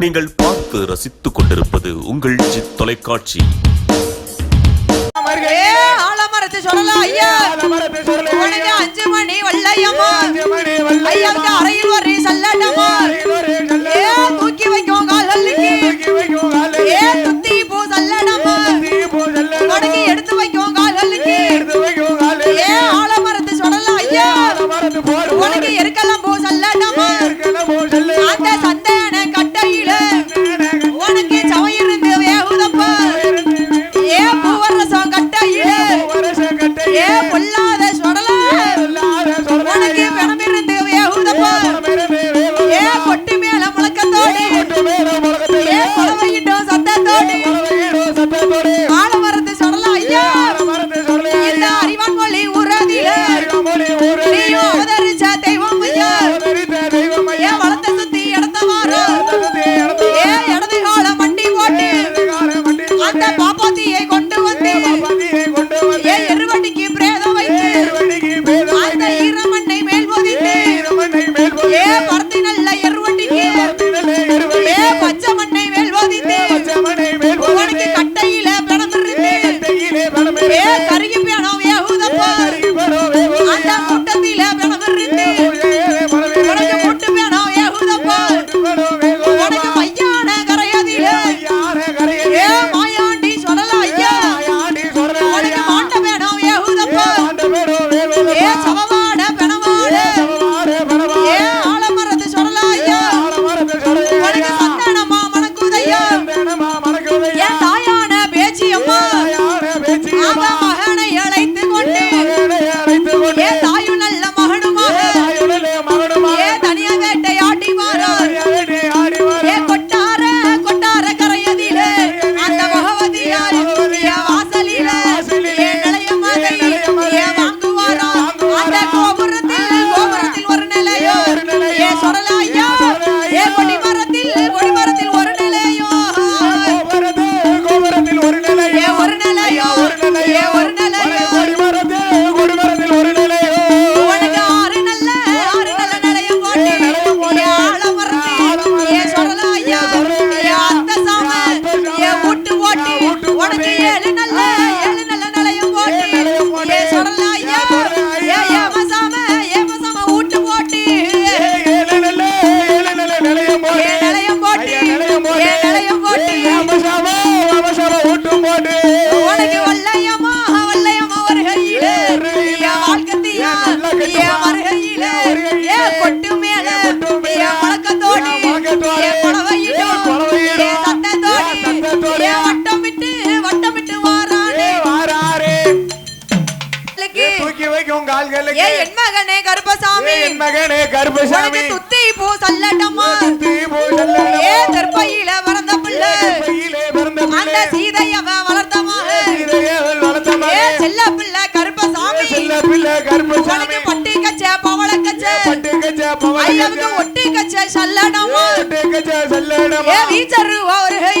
நீங்கள் பார்த்து ரசித்துக் கொண்டிருப்பது உங்கள் ஜி தொலைக்காட்சி. ஆலமரத்தை சொல்லலாம் ஐயா? அஞ்சு மணி வள்ளையம்மா. ஐயாவுக்கு அறையில் ஒரு எடுத்து வைக்கோங்க கால்களுக்கு ஏ ஆலமரத்தை சொல்லலாம் ஐயா. বড় என் மகனே கருப்பசாமி. என் கருப்பசாமி. துத்தி பூ சல்லட்டமா துத்தி பூ சல்லட்டமா ஏ தற்பையில வளர்ந்த பிள்ளை அந்த சீதையவ வளர்ந்த దేవుడు ఒట్టిక చేసల్లడము ఒట్టిక చేసల్లడము ఏ వీచరు ఓరు హై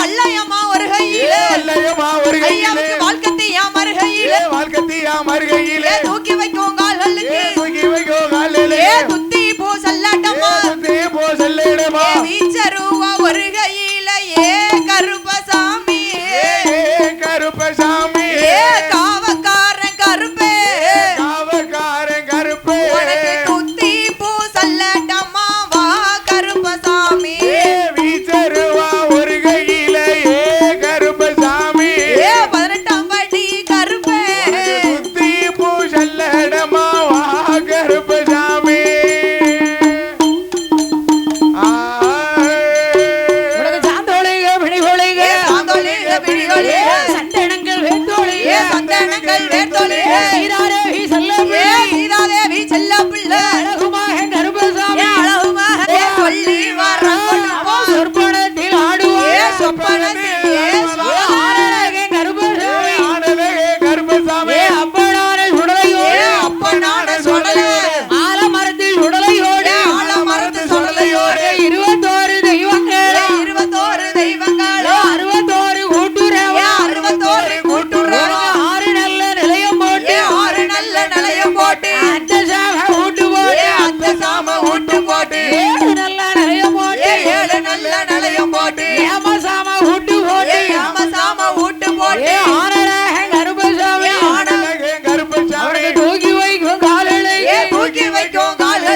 வல்லையம்மா வருகையிலே? வல்லையம்மா வருகையிலே? வாழ்க்கத்தை யாம் வருகையிலே வாழ்க்கத்தை யாம் வருகையிலே நாங்கள் வேர்த்தொழிலே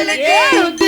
feeling good.